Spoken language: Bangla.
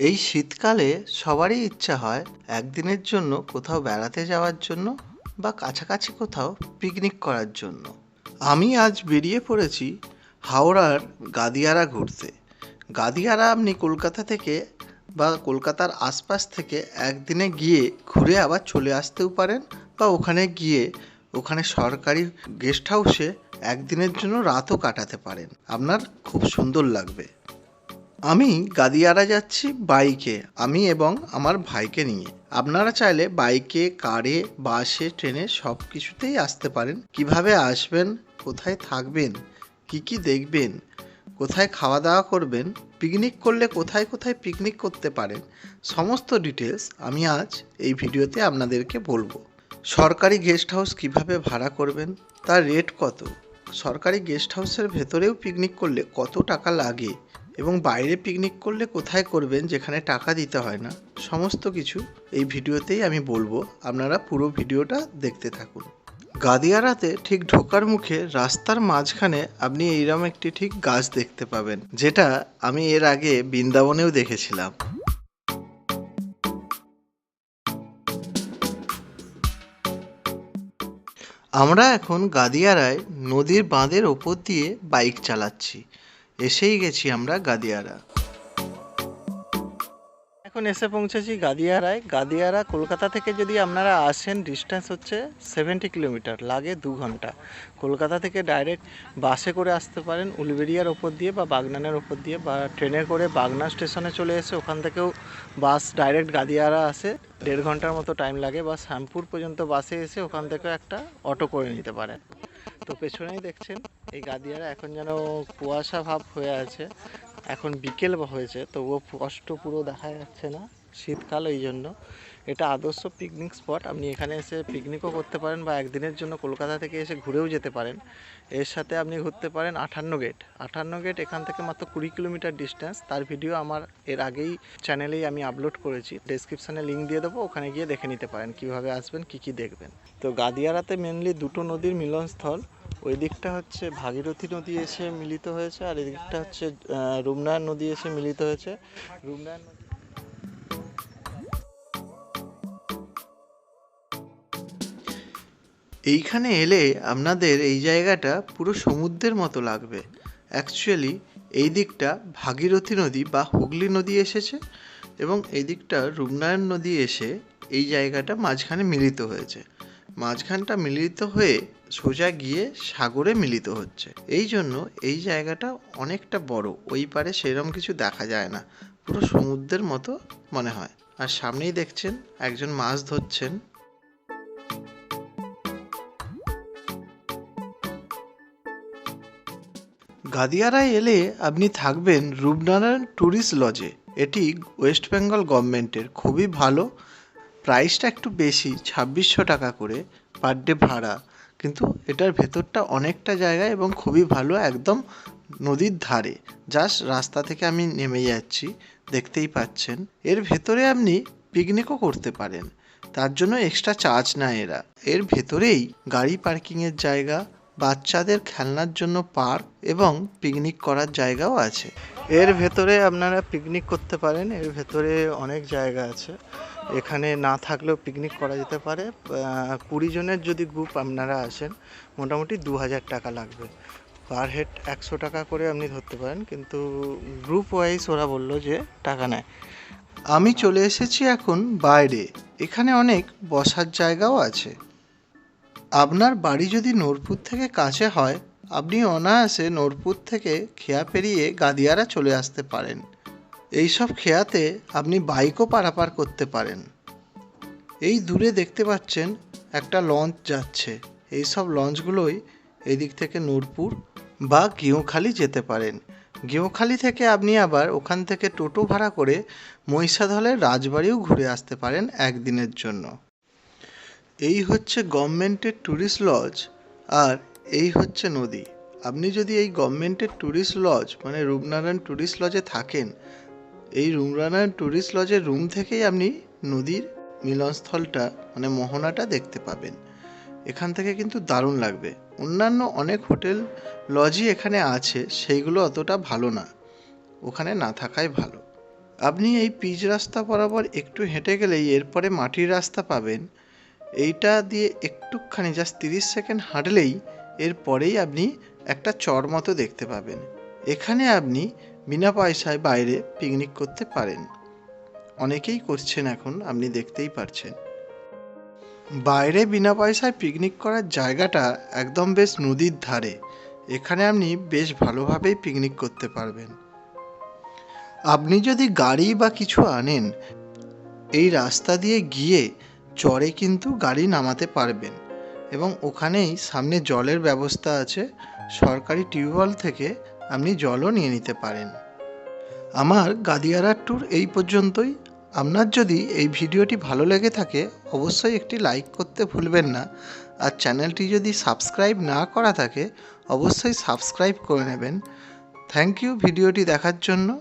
এই শীতকালে সবারই ইচ্ছা হয় একদিনের জন্য কোথাও বেড়াতে যাওয়ার জন্য বা কাছাকাছি কোথাও পিকনিক করার জন্য। আমি আজ বেরিয়ে পড়েছি হাওড়ার গাদিয়ারা ঘুরতে। গাদিয়ারা আপনি কলকাতা থেকে বা কলকাতার আশপাশ থেকে একদিনে গিয়ে ঘুরে আবার চলে আসতেও পারেন বা ওখানে গিয়ে ওখানে সরকারি গেস্ট হাউসে একদিনের জন্য রাতও কাটাতে পারেন। আপনার খুব সুন্দর লাগবে। আমি গাদিয়ারা যাচ্ছি বাইকে, আমি এবং আমার ভাইকে নিয়ে। আপনারা চাইলে বাইকে, কারে, বাসে, ট্রেনে সব কিছুতেই আসতে পারেন। কীভাবে আসবেন? কোথায় থাকবেন? কি কি দেখবেন? কোথায় খাওয়া দাওয়া করবেন? পিকনিক করলে কোথায় কোথায় পিকনিক করতে পারেন? সমস্ত ডিটেলস আমি আজ এই ভিডিওতে আপনাদেরকে বলব। সরকারি গেস্ট হাউস কীভাবে ভাড়া করবেন? তার রেট কত? সরকারি গেস্ট হাউসের ভেতরেও পিকনিক করলে কত টাকা লাগে? এবং বাইরে পিকনিক করলে কোথায় করবেন যেখানে টাকা দিতে হয় না, সমস্ত কিছু এই ভিডিওতেই আমি বলব। আপনারা পুরো ভিডিওটা দেখতে থাকুন। গাদিয়ারাতে ঠিক ঢোকার মুখে রাস্তার মাঝখানে আপনি এইরকম একটি ঠিক গাছ দেখতে পাবেন, যেটা আমি এর আগে বৃন্দাবনেও দেখেছিলাম। আমরা এখন গাদিয়ারায় নদীর বাঁধের ওপর দিয়ে বাইক চালাচ্ছি। এসেই গেছি আমরা গাদিয়ারা। এখন এসে পৌঁছেছি গাদিয়ারায়। গাদিয়ারা কলকাতা থেকে যদি আপনারা আসেন ডিস্টেন্স হচ্ছে সেভেন্টি কিলোমিটার লাগে দু ঘণ্টা। কলকাতা থেকে ডাইরেক্ট বাসে করে আসতে পারেন উলবেরিয়ার ওপর দিয়ে বা বাগনানের ওপর দিয়ে বা ট্রেনে করে বাগনা স্টেশনে চলে এসে ওখান থেকেও বাস ডাইরেক্ট গাদিয়ারা আসে। দেড় ঘণ্টার মতো টাইম লাগে বা শ্যামপুর পর্যন্ত বাসে এসে ওখান থেকে একটা অটো করে নিতে পারেন। তো পেছনেই দেখছেন, এই গাদিয়ারা এখন যেন কুয়াশা ভাব হয়ে আছে। এখন বিকেল হয়েছে, তবুও কষ্ট পুরো দেখা যাচ্ছে না, শীতকাল ওই জন্য এটা আদর্শ পিকনিক স্পট আপনি এখানে এসে পিকনিকও করতে পারেন বা একদিনের জন্য কলকাতা থেকে এসে ঘুরেও যেতে পারেন। এর সাথে আপনি ঘুরতে পারেন আঠান্ন গেট আঠান্ন গেট এখান থেকে মাত্র কুড়ি কিলোমিটার ডিস্টেন্স তার ভিডিও আমার এর আগেই চ্যানেলেই আমি আপলোড করেছি। ডেসক্রিপশানে লিঙ্ক দিয়ে দেবো। ওখানে গিয়ে দেখে নিতে পারেন কীভাবে আসবেন, কি কি দেখবেন। তো গাদিয়ারাতে মেনলি দুটো নদীর মিলনস্থল। ওই দিকটা হচ্ছে ভাগীরথী নদী এসে মিলিত হয়েছে আর এদিকটা হচ্ছে রুমনায়ন নদী এসে মিলিত হয়েছে। রূপনারায়ণ এইখানে এলে আপনাদের এই জায়গাটা পুরো সমুদ্রের মতো লাগবে। অ্যাকচুয়ালি এই দিকটা ভাগীরথী নদী বা হুগলি নদী এসেছে এবং এই দিকটা রূপনারায়ণ নদী এসে এই জায়গাটা মাঝখানে মিলিত হয়েছে। মাঝখানটা মিলিত হয়ে সোজা গিয়ে সাগরে মিলিত হচ্ছে। এই জন্য এই জায়গাটা অনেকটা বড়, ওই পারে সেরকম কিছু দেখা যায় না। পুরো সমুদ্রের মতো মনে হয়। আর সামনেই দেখছেন, একজন মাছ ধরছেন। গাদিয়ারায় এলে আপনি থাকবেন রূপনারায়ণ ট্যুরিস্ট লজে। এটি ওয়েস্ট বেঙ্গল গভর্নমেন্টের খুবই ভালো। প্রাইসটা একটু বেশি, ছাব্বিশশো টাকা করে পার ডে ভাড়া। কিন্তু এটার ভেতরটা অনেকটা জায়গা এবং খুবই ভালো একদম নদীর ধারে। জাস্ট রাস্তা থেকে আমি নেমে যাচ্ছি, দেখতেই পাচ্ছেন। এর ভেতরে আপনি পিকনিকও করতে পারেন। তার জন্য এক্সট্রা চার্জ নেয় এরা। এর ভেতরেই গাড়ি পার্কিংয়ের জায়গা বাচ্চাদের খেলনার জন্য পার্ক এবং পিকনিক করার জায়গাও আছে। এর ভেতরে আপনারা পিকনিক করতে পারেন, এর ভেতরে অনেক জায়গা আছে। এখানে না থাকলেও পিকনিক করা যেতে পারে। কুড়ি জনের যদি গ্রুপ আপনারা আসেন, মোটামুটি দু হাজার টাকা লাগবে। পার হেড একশো টাকা করে আপনি ধরতে পারেন, কিন্তু গ্রুপ ওয়াইজ ওরা বলল যে টাকা নেয়। আমি চলে এসেছি এখন বাইরে। এখানে অনেক বসার জায়গাও আছে। আপনার বাড়ি যদি নোরপুর থেকে কাছে হয়, আপনি অনায়াসে নোরপুর থেকে খেয়া পেরিয়ে গাদিয়ারা চলে আসতে পারেন। এইসব খেয়াতে আপনি বাইকও পারাপার করতে পারেন। এই দূরে দেখতে পাচ্ছেন একটা লঞ্চ যাচ্ছে। এই সব লঞ্চগুলোই এদিক থেকে নূরপুর বা গেঁওখালি যেতে পারেন। গেঁওখালি থেকে আপনি আবার ওখান থেকে টোটো ভাড়া করে মহিষাদলের রাজবাড়িও ঘুরে আসতে পারেন একদিনের জন্য। এই হচ্ছে গভর্নমেন্টের ট্যুরিস্ট লজ আর এই হচ্ছে নদী। আপনি যদি এই গভর্নমেন্টের ট্যুরিস্ট লজ মানে রূপনারায়ণ ট্যুরিস্ট লজে থাকেন, এই রূপনারায়ণ ট্যুরিস্ট লজের রুম থেকেই আপনি নদীর মিলনস্থলটা মানে মোহনাটা দেখতে পাবেন। এখান থেকে কিন্তু দারুণ লাগবে। অন্যান্য অনেক হোটেল লজই এখানে আছে, সেইগুলো অতটা ভালো না। ওখানে না থাকাই ভালো। আপনি এই পিচ রাস্তা বরাবর একটু হেঁটে গেলেই এরপরে মাটির রাস্তা পাবেন। এইটা দিয়ে একটুখানি জাস্ট তিরিশ সেকেন্ড হাঁটলেই এরপরেই আপনি একটা চর মতো দেখতে পাবেন। এখানে আপনি বিনা পয়সায় বাইরে পিকনিক করতে পারেন। অনেকেই করছেন এখন, আপনি দেখতেই পারছেন। বাইরে বিনা পয়সায় পিকনিক করার জায়গাটা একদম বেশ নদীর ধারে। এখানে আপনি বেশ ভালোভাবেই পিকনিক করতে পারবেন। আপনি যদি গাড়ি বা কিছু আনেন, এই রাস্তা দিয়ে গিয়ে চরে কিন্তু গাড়ি নামাতে পারবেন এবং ওখানেই সামনে জলের ব্যবস্থা আছে, সরকারি টিউবওয়েল থেকে আপনি জলও নিয়ে নিতে পারেন। আমার গাদিয়ারার ট্যুর এই পর্যন্তই। আপনার যদি এই ভিডিওটি ভালো লেগে থাকে, অবশ্যই একটি লাইক করতে ভুলবেন না। আর চ্যানেলটি যদি সাবস্ক্রাইব না করা থাকে, অবশ্যই সাবস্ক্রাইব করে নেবেন। থ্যাংক ইউ ভিডিওটি দেখার জন্য।